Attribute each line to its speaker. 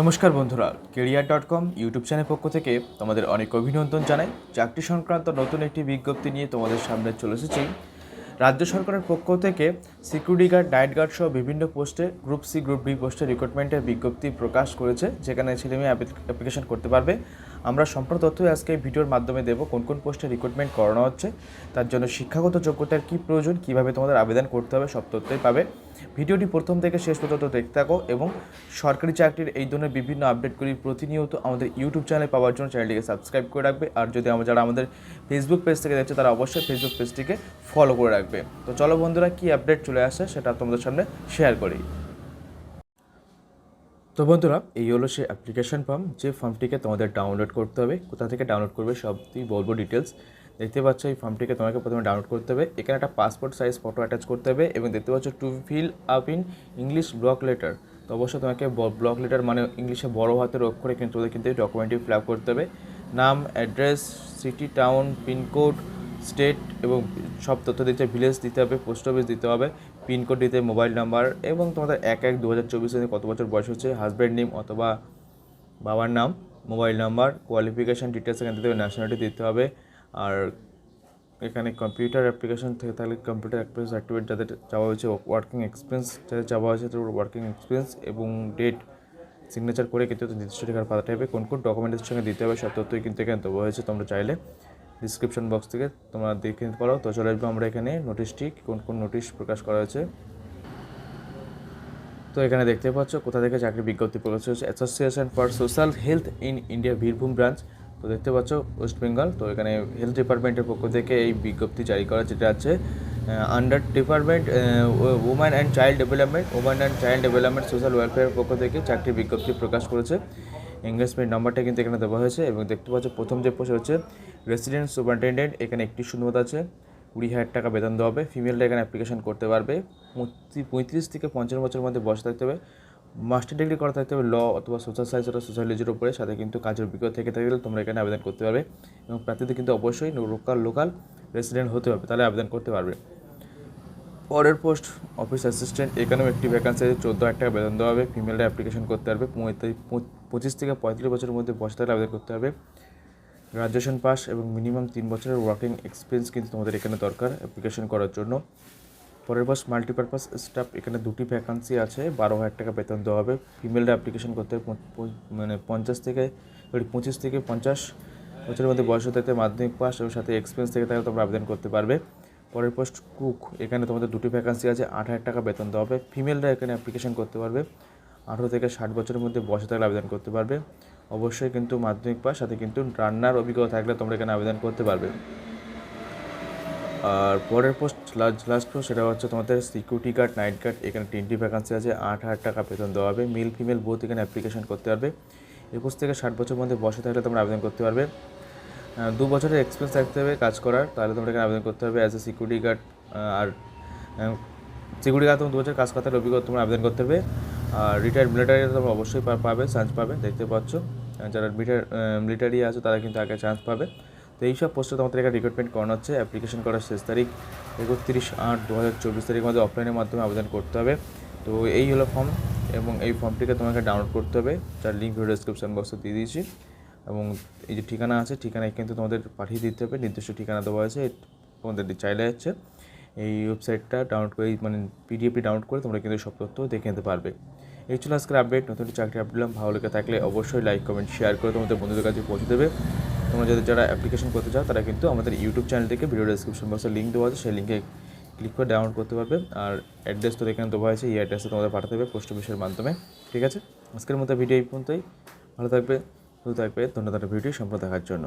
Speaker 1: নমস্কার বন্ধুরা, career dot com YouTube channel পক্ষ থেকে তোমাদের অনেক অভিনন্দন জানাই। চাকরি সংক্রান্ত নতুন একটি বিজ্ঞপ্তি নিয়ে তোমাদের সামনে চলে এসেছি। রাজ্য সরকারের পক্ষ থেকে সিকিউরিটি গার্ড ডায়েট গার্ড সহ বিভিন্ন পোস্টে গ্রুপ সি গ্রুপ ডি পোস্টে রিক্রুটমেন্টের বিজ্ঞপ্তি প্রকাশ করেছে, যেখানে ছেলেমেয়ে অ্যাপ্লিকেশন করতে পারবে। আমরা সম্পূর্ণ তথ্য আজকে ভিডিওর মাধ্যমে দেবো, কোন কোন পোস্টে রিক্রুটমেন্ট করানো হচ্ছে, তার জন্য শিক্ষাগত যোগ্যতার কী প্রয়োজন, কীভাবে তোমাদের আবেদন করতে হবে, সব তথ্যই পাবে। ভিডিওটি প্রথম থেকে শেষ পর্যন্ত দেখতে থাকো এবং সরকারি চাকরির এই ধরনের বিভিন্ন আপডেটগুলি প্রতিনিয়ত আমাদের ইউটিউব চ্যানেলে পাওয়ার জন্য চ্যানেলটিকে সাবস্ক্রাইব করে রাখবে। আর যদি আমরা যারা আমাদের ফেসবুক পেজ থেকে দেখছে, তারা অবশ্যই ফেসবুক পেজটিকে ফলো করে রাখবে। তো চলো বন্ধুরা, কী আপডেট চলে আসে সেটা তোমাদের সামনে শেয়ার করি। তো বন্ধুরা, এই হলো সেই অ্যাপ্লিকেশন ফর্ম যে ফর্মটিকে তোমাদের ডাউনলোড করতে হবে। কোথা থেকে ডাউনলোড করবে, সবই বলব ডিটেলস দেখতে পাচ্ছ এই ফর্মটিকে তোমাকে প্রথমে ডাউনলোড করতে হবে। এখানে একটা পাসপোর্ট সাইজ ফটো অ্যাটাচ করতে হবে এবং দেখতে পাচ্ছ to fill up in English block letter তো অবশ্যই তোমাকে ব্লক লেটার মানে ইংলিশে বড় হাতের অক্ষরে কিন্তু তোদের কিন্তু এই ডকুমেন্টটি ফিল আপ করতে হবে। নাম address city town pincode state এবং সব তথ্য দিতে ভিলেজ দিতে হবে পোস্ট অফিস দিতে হবে পিনকোড দিতে মোবাইল নাম্বার এবং তোমাদের এক এক দু হাজার চব্বিশে কত বছর বয়স হচ্ছে হাজব্যান্ড নেম অথবা বাবার নাম মোবাইল নাম্বার কোয়ালিফিকেশান ডিটেলস এখানে দিতে হবে ন্যাশনালিটি দিতে হবে। আর এখানে কম্পিউটার অ্যাপ্লিকেশন থেকে তাহলে কম্পিউটার অ্যাক্টিভিটি অ্যাক্টিভেট যাদের চাওয়া হয়েছে ওয়ার্কিং এক্সপিরিয়েন্স যাদের চাওয়া হয়েছে, তাদের ওয়ার্কিং এক্সপিরিয়েন্স এবং ডেট সিগনেচার করে কিন্তু নির্দিষ্ট ঠিকানা পাঠাতে হবে। কোন কোন ডকুমেন্টের সঙ্গে দিতে হবে সব তথ্যই কিন্তু এখানে দেওয়া হয়েছে তোমরা চাইলে। ডিসক্রিপশন বক্স থেকে তোমরা দেখে নিতে পারো। তো চলে আসব আমরা এখানে নোটিশটি কোন কোন নোটিশ প্রকাশ করা হয়েছে। তো এখানে দেখতে পাচ্ছ, কোথা থেকে চাকরি বিজ্ঞপ্তি প্রকাশ হয়েছে? Association for social health in India Birbhum branch তো দেখতে পাচ্ছ ওয়েস্ট বেঙ্গল। তো এখানে হেলথ ডিপার্টমেন্টের পক্ষ থেকে এই বিজ্ঞপ্তি জারি করা যেটা আছে under department woman and child development woman and child development social ওয়েলফেয়ারের পক্ষ থেকে চারটি বিজ্ঞপ্তি প্রকাশ করেছে। এঙ্গেজমেন্ট নাম্বারটা কিন্তু এখানে দেওয়া হয়েছে এবং দেখতে পাচ্ছ প্রথম যে পোস্ট হচ্ছে রেসিডেন্ট সুপারিনটেন্ডেন্ট এখানে একটি শূন্যতা আছে, কুড়ি হাজার টাকা বেতন দেওয়া হবে ফিমেলরা এখানে অ্যাপ্লিকেশন করতে পারবে। পঁয়ত্রিশ থেকে পঞ্চান্ন বছরের মধ্যে বয়স থাকতে হবে। মাস্টার ডিগ্রি করা থাকতে হবে ল অথবা সোশ্যাল সায়েন্স অথবা সোশ্যালজির উপরে, সাথে কিন্তু কাজের অভিজ্ঞতা থেকে থাকলে তোমরা এখানে আবেদন করতে পারবে এবং প্রার্থীদের কিন্তু অবশ্যই লোকাল লোকাল রেসিডেন্ট হতে হবে, তাহলে আবেদন করতে পারবে। পরের পোস্ট অফিস অ্যাসিস্ট্যান্ট এখানেও একটি ভ্যাকান্সি আছে, চোদ্দ হাজার টাকা বেতন দেওয়া হবে ফিমেলরা অ্যাপ্লিকেশন করতে পারবে পঁচিশ থেকে পঁয়ত্রিশ বছরের মধ্যে বয়স থাকলে আবেদন করতে হবে গ্রাজুয়েশন পাস এবং মিনিমাম তিন বছরের ওয়ার্কিং এক্সপিরিয়েন্স কিন্তু তোমাদের এখানে দরকার অ্যাপ্লিকেশন করার জন্য। পরের পোস্ট মাল্টিপারপাস স্টাফ এখানে দুটি ভ্যাকান্সি আছে, বারো হাজার টাকা বেতন দেওয়া হবে। ফিমেলরা অ্যাপ্লিকেশন করতে মানে পঞ্চাশ থেকে সরি পঁচিশ থেকে পঞ্চাশ বছরের মধ্যে বয়স থাকতে মাধ্যমিক পাস এবং সাথে এক্সপিরিয়েন্স থেকে থাকলে তোমরা আবেদন করতে পারবে। পরের পোস্ট কুক এখানে তোমাদের দুটি ভ্যাকান্সি আছে, আট হাজার টাকা বেতন দেওয়া হবে। ফিমেলরা এখানে অ্যাপ্লিকেশন করতে পারবে, আঠেরো থেকে ষাট বছরের মধ্যে বয়সে থাকলে আবেদন করতে পারবে। অবশ্যই কিন্তু মাধ্যমিক পাস সাথে কিন্তু রান্নার অভিজ্ঞতা থাকলে তোমরা এখানে আবেদন করতে পারবে। আর পরের পোস্ট লাস্ট লাস্ট পোস্ট সেটা হচ্ছে তোমাদের সিকিউরিটি গার্ড নাইট গার্ড এখানে তিনটি ভ্যাকান্সি আছে, আট হাজার টাকা বেতন দেওয়া হবে। মেল ফিমেল বোথ এখানে অ্যাপ্লিকেশন করতে পারবে। একুশ থেকে ষাট বছর মধ্যে বসে থাকলে তোমরা আবেদন করতে পারবে। দু বছরের এক্সপিরিয়েন্স থাকতে হবে কাজ করার, তাহলে তোমরা এখানে আবেদন করতে হবে অ্যাজ এ সিকিউরিটি গার্ড আর সিকিউরিটি গার্ড তোমার দু বছর কাজ করতে অভিজ্ঞতা তোমরা আবেদন করতে হবে আর রিটায়ার্ড মিলিটারি তোমরা অবশ্যই পাবে চান্স পাবে, দেখতে পাচ্ছ। যারা মিলিটারি আছে তারা কিন্তু আগে চান্স পাবে। তো এইসব পোস্টে তোমাদের এখানে রিক্রুটমেন্ট করানো হচ্ছে। অ্যাপ্লিকেশন করার শেষ তারিখ একত্রিশ আট দু হাজার চব্বিশ তারিখের মধ্যে অফলাইনের মাধ্যমে আবেদন করতে হবে। তো এই হলো ফর্ম এবং এই ফর্মটিকে তোমাকে ডাউনলোড করতে হবে। যার লিঙ্ক ভিডিও ডিসক্রিপশন বক্সে দিয়ে দিয়েছি। এবং এই যে ঠিকানা আছে, ঠিকানায় কিন্তু তোমাদের পাঠিয়ে দিতে হবে। নির্দিষ্ট ঠিকানা দেওয়া আছে, তোমাদের চাইলে হচ্ছে এই ওয়েবসাইটটা ডাউনলোড করে মানে পিডিএফটি ডাউনলোড করে তোমরা কিন্তু সব তথ্য দেখে নিতে পারবে। এই ছিল আজকের আপডেট নতুন চাকরি আপডেট ভালো লেগে থাকলে অবশ্যই লাইক কমেন্ট শেয়ার করে তোমাদের বন্ধুদের কাছে পৌঁছে দেবে। তোমরা যাদের যারা অ্যাপ্লিকেশন করতে চাও, তারা কিন্তু আমাদের ইউটিউব চ্যানেল থেকে ভিডিও ডিসক্রিপশন বক্সে লিঙ্ক দেওয়া আছে। সেই লিঙ্কে ক্লিক করে ডাউনলোড করতে পারবে। আর অ্যাড্রেস তো এখানে দেওয়া হয়েছে। এই অ্যাড্রেসে তোমাদের পাঠাতে হবে পোস্ট অফিসের মাধ্যমে। ঠিক আছে? আজকের মতো ভিডিও এই পর্যন্তই। ভালো থাকবে ভালো থাকবে। ধন্যবাদ। ভিডিও সম্পর্কে দেখার জন্য।